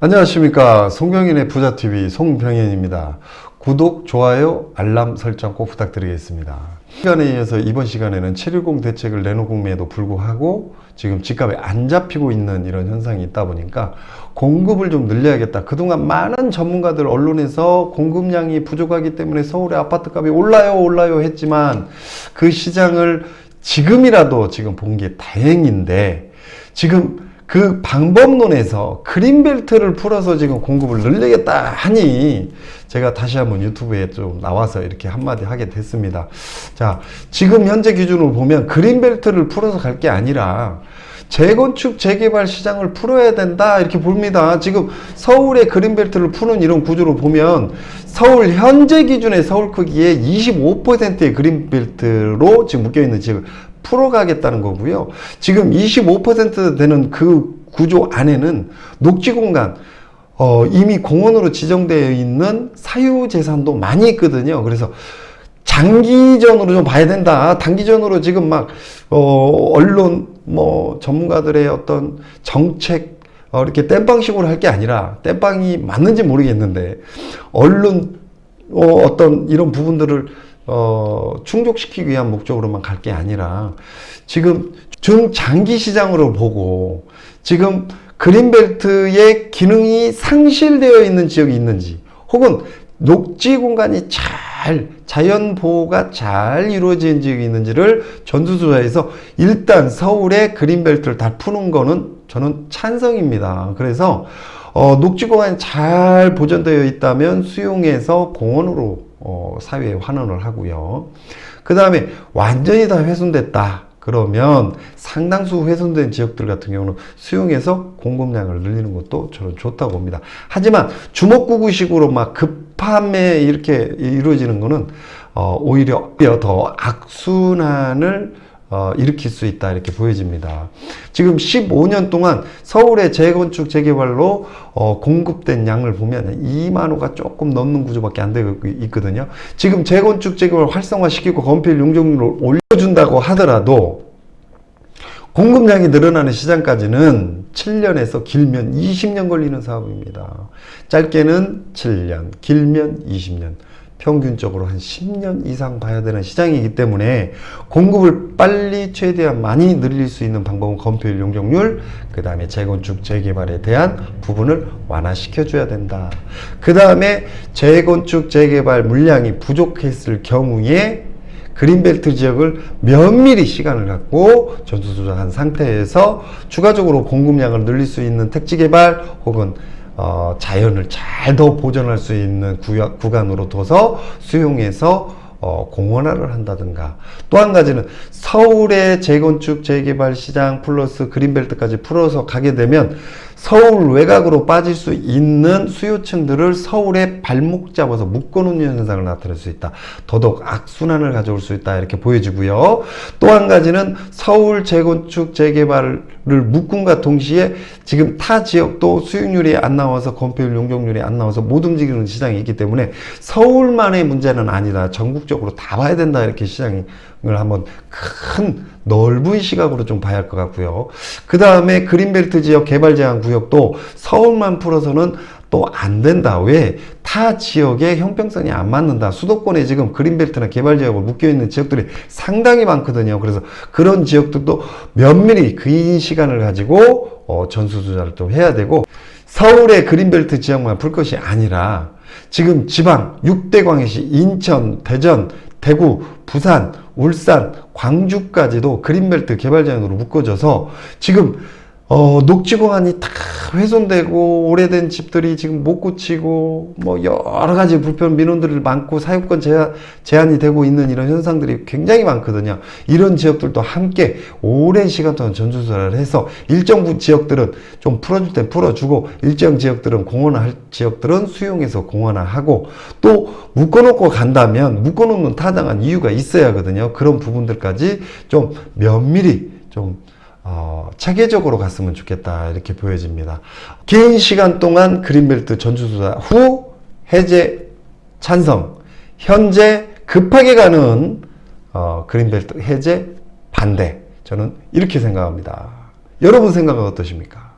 안녕하십니까. 송병인의 부자TV 송병인입니다. 구독, 좋아요, 알람 설정 꼭 부탁드리겠습니다. 시간에 이어서 이번 시간에는 710 대책을 내놓음에도 불구하고 지금 집값이 안 잡히고 있는 이런 현상이 있다 보니까 공급을 좀 늘려야겠다. 그동안 많은 전문가들 언론에서 공급량이 부족하기 때문에 서울의 아파트값이 올라요 올라요 했지만 그 시장을 지금이라도 지금 본 게 다행인데 지금 그 방법론에서 그린벨트를 풀어서 지금 공급을 늘리겠다 하니 제가 다시 한번 유튜브에 좀 나와서 이렇게 한마디 하게 됐습니다. 자, 지금 현재 기준으로 보면 그린벨트를 풀어서 갈 게 아니라 재건축 재개발 시장을 풀어야 된다 이렇게 봅니다. 지금 서울의 그린벨트를 푸는 이런 구조로 보면 서울 현재 기준의 서울 크기의 25%의 그린벨트로 지금 묶여 있는 지역을 풀어가겠다는 거고요. 지금 25% 되는 그 구조 안에는 녹지 공간 어, 이미 공원으로 지정되어 있는 사유재산도 많이 있거든요. 그래서 장기전으로 좀 봐야 된다. 단기전으로 지금 막, 어, 언론, 뭐, 전문가들의 어떤 정책, 어, 이렇게 땜빵식으로 할 게 아니라, 땜빵이 맞는지 모르겠는데, 언론, 어, 어떤 이런 부분들을, 어, 충족시키기 위한 목적으로만 갈 게 아니라, 지금 중장기 시장으로 보고, 지금 그린벨트의 기능이 상실되어 있는 지역이 있는지, 혹은 녹지 공간이 잘 자연 보호가 잘 이루어진 지역이 있는지를 전수조사해서 일단 서울의 그린벨트를 다 푸는 거는 저는 찬성입니다. 그래서 어, 녹지 공간이 잘 보존되어 있다면 수용해서 공원으로 어, 사회에 환원을 하고요. 그 다음에 완전히 다 훼손됐다. 그러면 상당수 훼손된 지역들 같은 경우는 수용해서 공급량을 늘리는 것도 저는 좋다고 봅니다. 하지만 주먹구구식으로 막 급함에 이렇게 이루어지는 거는 어, 오히려 더 악순환을 어, 일으킬 수 있다 이렇게 보여집니다. 지금 15년 동안 서울의 재건축 재개발로 어, 공급된 양을 보면 2만 호가 조금 넘는 구조밖에 안 되고 있거든요. 지금 재건축 재개발 활성화시키고 건폐율 용적률을 올려준다고 하더라도 공급량이 늘어나는 시장까지는 7년에서 길면 20년 걸리는 사업입니다. 짧게는 7년, 길면 20년. 평균적으로 한 10년 이상 봐야 되는 시장이기 때문에 공급을 빨리 최대한 많이 늘릴 수 있는 방법은 건폐율 용적률, 그 다음에 재건축 재개발에 대한 부분을 완화시켜 줘야 된다. 그 다음에 재건축 재개발 물량이 부족했을 경우에 그린벨트 지역을 면밀히 시간을 갖고 전수조사한 상태에서 추가적으로 공급량을 늘릴 수 있는 택지 개발 혹은 어, 자연을 잘 더 보존할 수 있는 구역, 구간으로 둬서 수용해서 어, 공원화를 한다든가. 또 한 가지는 서울의 재건축 재개발 시장 플러스 그린벨트까지 풀어서 가게 되면 서울 외곽으로 빠질 수 있는 수요층들을 서울에 발목 잡아서 묶어놓는 현상을 나타낼 수 있다. 더더욱 악순환을 가져올 수 있다. 이렇게 보여지고요. 또 한 가지는 서울 재건축 재개발을 묶음과 동시에 지금 타 지역도 수익률이 안 나와서 건폐율 용적률이 안 나와서 못 움직이는 시장이 있기 때문에 서울만의 문제는 아니다. 전국적으로 다 봐야 된다. 이렇게 시장을 한번 큰 넓은 시각으로 좀 봐야 할 것 같고요. 그 다음에 그린벨트 지역 개발 제한 구역도 서울만 풀어서는 또 안 된다. 왜? 타 지역의 형평성이 안 맞는다. 수도권에 지금 그린벨트나 개발 지역으로 묶여 있는 지역들이 상당히 많거든요. 그래서 그런 지역들도 면밀히 긴 시간을 가지고 어, 전수조사를 또 해야 되고 서울의 그린벨트 지역만 풀 것이 아니라 지금 지방 6대 광역시 인천, 대전, 대구, 부산, 울산, 광주까지도 그린벨트 개발 제한으로 묶어져서 지금 어, 녹지 공간이 다 훼손되고 오래된 집들이 지금 못 고치고 뭐 여러 가지 불편 민원들이 많고 사유권 제한, 제한 이 되고 있는 이런 현상들이 굉장히 많거든요. 이런 지역들도 함께 오랜 시간 동안 전수조사를 해서 일정 부 지역들은 좀 풀어줄 땐 풀어주고 일정 지역들은 공원화할 지역들은 수용해서 공원화하고 또 묶어놓고 간다면 묶어놓는 타당한 이유가 있어야 하거든요. 그런 부분들까지 좀 면밀히 좀 어, 체계적으로 갔으면 좋겠다 이렇게 보여집니다. 긴 시간 동안 그린벨트 전주조사 후 해제 찬성, 현재 급하게 가는 어, 그린벨트 해제 반대 저는 이렇게 생각합니다. 여러분 생각은 어떠십니까?